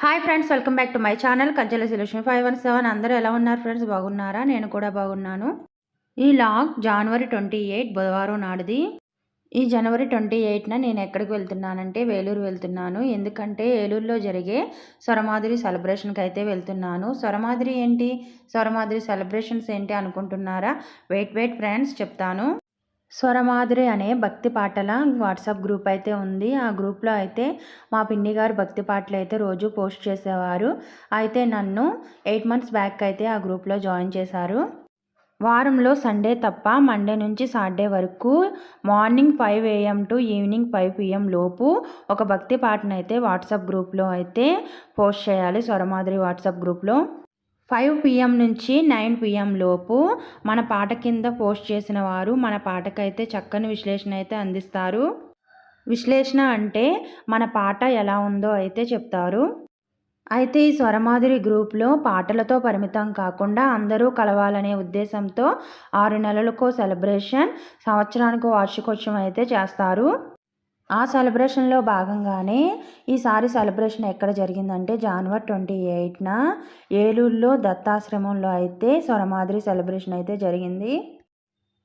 Hi friends welcome back to my channel కంచెల solution five one seven. అందరూ ఎలా ఉన్నారు friends? బాగున్నారా? నేను కూడా బాగున్నాను. ఈ లాగ్ జనవరి ట్వంటీ ఎయిట్ బుధవారం నాడుది. ఈ జనవరి ట్వంటీ ఎయిట్న నేను ఎక్కడికి వెళ్తున్నానంటే వేలూరు వెళ్తున్నాను. ఎందుకంటే ఏలూరులో జరిగే స్వరమాధురి సెలబ్రేషన్కి అయితే వెళ్తున్నాను. స్వరమాధురి ఏంటి? స్వరమాధురి సెలబ్రేషన్స్ ఏంటి అనుకుంటున్నారా? వెయిట్ వెయిట్ ఫ్రెండ్స్ చెప్తాను. స్వరమాధురి అనే భక్తి పాటల వాట్సాప్ గ్రూప్ అయితే ఉంది. ఆ గ్రూప్లో అయితే మా పిన్ని గారు భక్తి పాటలు అయితే రోజు పోస్ట్ చేసేవారు. అయితే నన్ను ఎయిట్ మంత్స్ బ్యాక్ అయితే ఆ గ్రూప్లో జాయిన్ చేశారు. వారంలో సండే తప్ప మండే నుంచి సాటర్డే వరకు morning five AM to evening five PM లోపు ఒక భక్తి పాటను అయితే వాట్సాప్ గ్రూప్లో అయితే పోస్ట్ చేయాలి. స్వరమాధురి వాట్సాప్ గ్రూప్లో ఫైవ్ పిఎం నుంచి నైన్ పిఎం లోపు మన పాట కింద పోస్ట్ చేసిన వారు మన పాటకైతే చక్కని విశ్లేషణ అయితే అందిస్తారు. విశ్లేషణ అంటే మన పాట ఎలా ఉందో అయితే చెప్తారు. అయితే ఈ స్వరమాధురి గ్రూప్లో పాటలతో పరిమితం కాకుండా అందరూ కలవాలనే ఉద్దేశంతో ఆరు నెలలకో సెలబ్రేషన్ సంవత్సరానికి వార్షికోత్సవం అయితే చేస్తారు. ఆ సెలబ్రేషన్లో భాగంగానే ఈసారి సెలబ్రేషన్ ఎక్కడ జరిగిందంటే జనవరి ట్వంటీ ఎయిట్న ఏలూరులో దత్తాశ్రమంలో అయితే స్వరమాదిరి సెలబ్రేషన్ అయితే జరిగింది.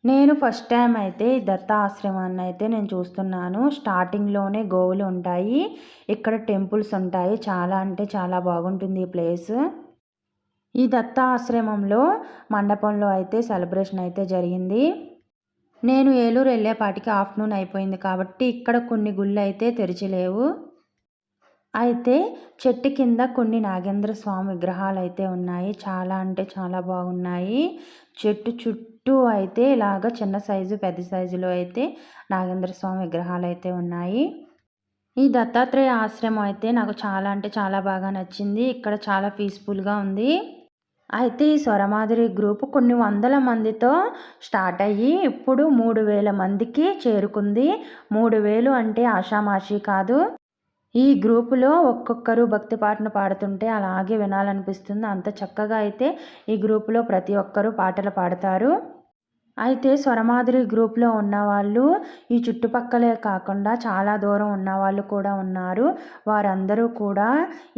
నేను ఫస్ట్ టైం అయితే ఈ దత్త ఆశ్రమాన్ని అయితే నేను చూస్తున్నాను. స్టార్టింగ్లోనే గోవులు ఉంటాయి ఇక్కడ టెంపుల్స్ ఉంటాయి. చాలా అంటే చాలా బాగుంటుంది ఈ ప్లేస్. ఈ దత్త ఆశ్రమంలో మండపంలో అయితే సెలబ్రేషన్ అయితే జరిగింది. నేను ఏలూరు వెళ్ళేపాటికి ఆఫ్టర్నూన్ అయిపోయింది కాబట్టి ఇక్కడ కొన్ని గుళ్ళు అయితే తెరిచిలేవు. అయితే చెట్టు కింద కొన్ని నాగేంద్ర స్వామి విగ్రహాలు అయితే ఉన్నాయి. చాలా అంటే చాలా బాగున్నాయి. చెట్టు చుట్టూ అయితే ఇలాగ చిన్న సైజు పెద్ద సైజులో అయితే నాగేంద్ర స్వామి విగ్రహాలు అయితే ఉన్నాయి. ఈ దత్తాత్రేయ ఆశ్రమం అయితే నాకు చాలా అంటే చాలా బాగా నచ్చింది. ఇక్కడ చాలా పీస్ఫుల్గా ఉంది. అయితే ఈ స్వరమాధురి గ్రూప్ కొన్ని వందల మందితో స్టార్ట్ అయ్యి ఇప్పుడు మూడు వేల మందికి చేరుకుంది. మూడు వేలు అంటే ఆషామాషి కాదు. ఈ గ్రూపులో ఒక్కొక్కరు భక్తి పాటను పాడుతుంటే అలాగే వినాలనిపిస్తుంది. అంత చక్కగా అయితే ఈ గ్రూపులో ప్రతి ఒక్కరూ పాటలు పాడతారు. అయితే స్వరమాధురి గ్రూప్లో ఉన్నవాళ్ళు ఈ చుట్టుపక్కలే కాకుండా చాలా దూరం ఉన్నవాళ్ళు కూడా ఉన్నారు. వారందరూ కూడా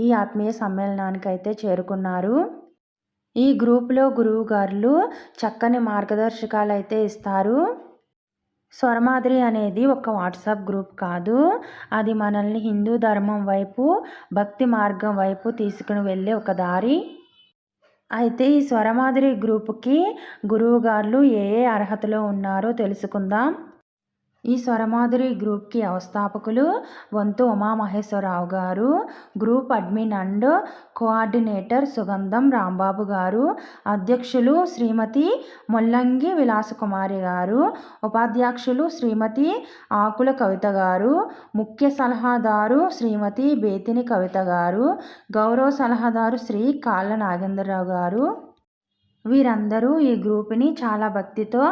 ఈ ఆత్మీయ సమ్మేళనానికి అయితే చేరుకున్నారు. ఈ గ్రూప్లో గురువుగారులు చక్కని మార్గదర్శకాలు అయితే ఇస్తారు. స్వరమాదిరి అనేది ఒక వాట్సాప్ గ్రూప్ కాదు. అది మనల్ని హిందూ ధర్మం వైపు భక్తి మార్గం వైపు తీసుకుని వెళ్ళే ఒక దారి. అయితే ఈ స్వరమాదిరి గ్రూప్కి గురువుగారులు ఏ ఏ అర్హతలో ఉన్నారో తెలుసుకుందాం. ఈ స్వరమాధురి గ్రూప్కి వ్యవస్థాపకులు వంతు ఉమామహేశ్వరరావు గారు గ్రూప్ అడ్మిన్ అండ్ కోఆర్డినేటర్ సుగంధం రాంబాబు గారు అధ్యక్షులు శ్రీమతి ముల్లంగి విలాసకుమారి గారు ఉపాధ్యక్షులు శ్రీమతి ఆకుల కవిత గారు ముఖ్య సలహాదారు శ్రీమతి బేతిని కవిత గారు గౌరవ సలహాదారు శ్రీ కాళ్ళ నాగేంద్రరావు గారు. వీరందరూ ఈ గ్రూప్ని చాలా భక్తితో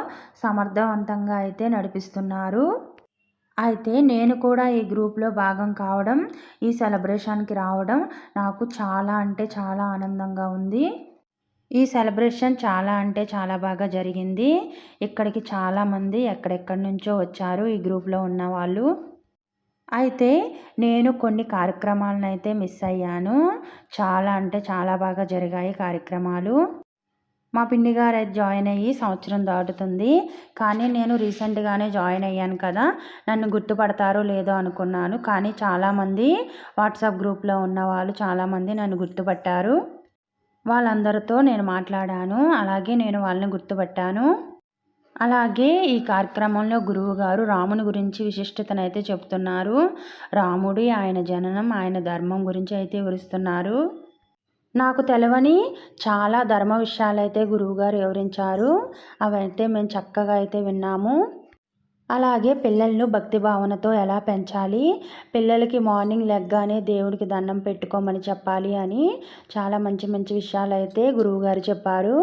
సమర్థవంతంగా అయితే నడిపిస్తున్నారు. అయితే నేను కూడా ఈ గ్రూప్లో భాగం కావడం ఈ సెలబ్రేషన్కి రావడం నాకు చాలా అంటే చాలా ఆనందంగా ఉంది. ఈ సెలబ్రేషన్ చాలా అంటే చాలా బాగా జరిగింది. ఇక్కడికి చాలామంది ఎక్కడెక్కడి నుంచో వచ్చారు ఈ గ్రూప్లో ఉన్న వాళ్ళు. అయితే నేను కొన్ని కార్యక్రమాలను అయితే మిస్ అయ్యాను. చాలా అంటే చాలా బాగా జరిగాయి కార్యక్రమాలు. మా పిన్ని గారు జాయిన్ అయ్యి సంవత్సరం దాటుతుంది. కానీ నేను రీసెంట్గానే జాయిన్ అయ్యాను కదా. నన్ను గుర్తుపడతారో లేదో అనుకున్నాను. కానీ చాలామంది వాట్సాప్ గ్రూప్లో ఉన్న వాళ్ళు చాలామంది నన్ను గుర్తుపట్టారు. వాళ్ళందరితో నేను మాట్లాడాను. అలాగే నేను వాళ్ళని గుర్తుపట్టాను. అలాగే ఈ కార్యక్రమంలో గురువు గారు రాముని గురించి విశిష్టతను అయితే చెప్తున్నారు. రాముడి ఆయన జననం ఆయన ధర్మం గురించి అయితే వివరిస్తున్నారు. నాకు తెలవని చాలా ధర్మ విషయాలైతే గురువుగారు వివరించారు. అవైతే మేము చక్కగా అయితే విన్నాము. అలాగే పిల్లలను భక్తి భావనతో ఎలా పెంచాలి? పిల్లలకి మార్నింగ్ లెగ్గానే దేవుడికి దండం పెట్టుకోమని చెప్పాలి అని చాలా మంచి మంచి విషయాలు అయితే గురువుగారు చెప్పారు.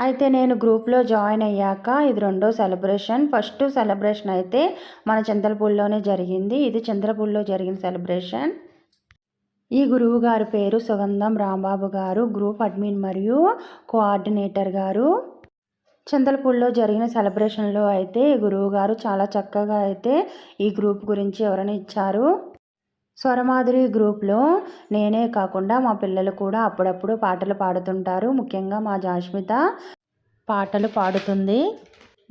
అయితే నేను గ్రూప్లో జాయిన్ అయ్యాక ఇది రెండో సెలబ్రేషన్. ఫస్ట్ సెలబ్రేషన్ అయితే మన చింతలపూడిలోనే జరిగింది. ఇది చింతలపూడిలో జరిగిన సెలబ్రేషన్. ఈ గురువు గారి పేరు సుగంధం రాంబాబు గారు గ్రూప్ అడ్మిన్ మరియు కోఆర్డినేటర్ గారు. చింతలపూడిలో జరిగిన సెలబ్రేషన్లో అయితే ఈ గురువు గారు చాలా చక్కగా అయితే ఈ గ్రూప్ గురించి ఎవరైనా ఇచ్చారు. స్వరమాధురి గ్రూప్లో నేనే కాకుండా మా పిల్లలు కూడా అప్పుడప్పుడు పాటలు పాడుతుంటారు. ముఖ్యంగా మా జాష్మిత పాటలు పాడుతుంది.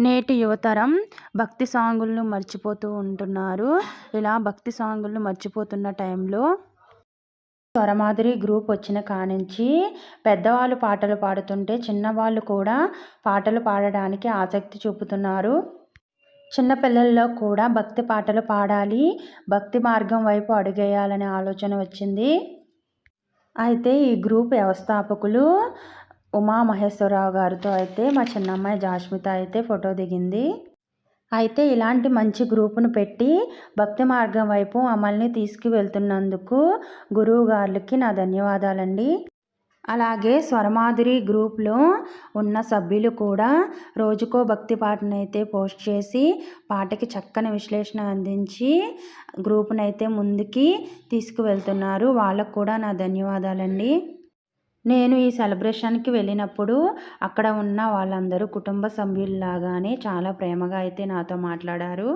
నేటి యువతరం భక్తి సాంగులను మర్చిపోతూ ఉంటున్నారు. ఇలా భక్తి సాంగులను మర్చిపోతున్న టైంలో స్వరమాధురి గ్రూప్ వచ్చిన కానించి పెద్దవాళ్ళు పాటలు పాడుతుంటే చిన్నవాళ్ళు కూడా పాటలు పాడడానికి ఆసక్తి చూపుతున్నారు. చిన్నపిల్లల్లో కూడా భక్తి పాటలు పాడాలి భక్తి మార్గం వైపు అడుగేయాలనే ఆలోచన వచ్చింది. అయితే ఈ గ్రూప్ వ్యవస్థాపకులు ఉమామహేశ్వరరావు గారితో అయితే మా చిన్నమ్మాయి జాష్మిత అయితే ఫోటో దిగింది. అయితే ఇలాంటి మంచి గ్రూపును పెట్టి భక్తి మార్గం వైపు మమ్మల్ని తీసుకువెళ్తున్నందుకు గురువు గారికి నా ధన్యవాదాలండి. అలాగే స్వరమాధురి గ్రూప్లో ఉన్న సభ్యులు కూడా రోజుకో భక్తి పాటనైతే పోస్ట్ చేసి పాటకి చక్కని విశ్లేషణ అందించి గ్రూప్నైతే ముందుకి తీసుకువెళ్తున్నారు. వాళ్ళకు కూడా నా ధన్యవాదాలండి. నేను ఈ సెలబ్రేషన్కి వెళ్ళినప్పుడు అక్కడ ఉన్న వాళ్ళందరూ కుటుంబ సభ్యుల్లాగానే చాలా ప్రేమగా అయితే నాతో మాట్లాడారు.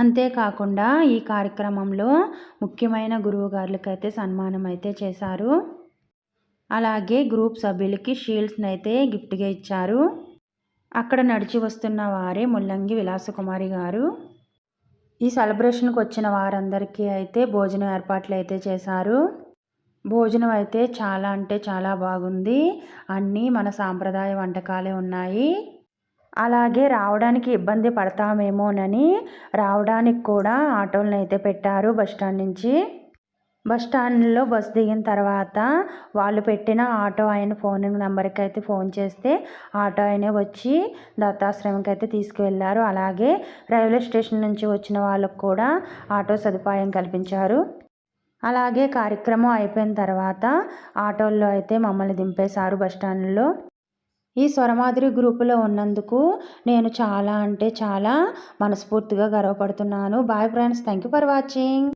అంతేకాకుండా ఈ కార్యక్రమంలో ముఖ్యమైన గురువు గారులకైతే సన్మానం అయితే చేశారు. అలాగే గ్రూప్ సభ్యులకి షీల్డ్స్ని అయితే గిఫ్ట్గా ఇచ్చారు. అక్కడ నడిచి వస్తున్న వారే ముల్లంగి విలాసకుమారి గారు. ఈ సెలబ్రేషన్కి వచ్చిన వారందరికీ అయితే భోజనం ఏర్పాట్లు అయితే చేశారు. భోజనం అయితే చాలా అంటే చాలా బాగుంది. అన్నీ మన సాంప్రదాయ వంటకాలే ఉన్నాయి. అలాగే రావడానికి ఇబ్బంది పడతామేమోనని రావడానికి కూడా ఆటోలను అయితే పెట్టారు బస్టాండ్ నుంచి. బస్ స్టాండ్లో బస్ దిగిన తర్వాత వాళ్ళు పెట్టిన ఆటో ఆయన ఫోన్ నెంబర్కి అయితే ఫోన్ చేస్తే ఆటో ఆయనే వచ్చి దత్తాశ్రమంకి అయితే తీసుకువెళ్ళారు. అలాగే రైల్వే స్టేషన్ నుంచి వచ్చిన వాళ్ళకు కూడా ఆటో సదుపాయం కల్పించారు. అలాగే కార్యక్రమం అయిపోయిన తర్వాత ఆటోల్లో అయితే మమ్మల్ని దింపేశారు బస్టాండ్లో ఈ స్వరమాధురి గ్రూపులో ఉన్నందుకు నేను చాలా అంటే చాలా మనస్ఫూర్తిగా గర్వపడుతున్నాను. Bye friends thank you for watching.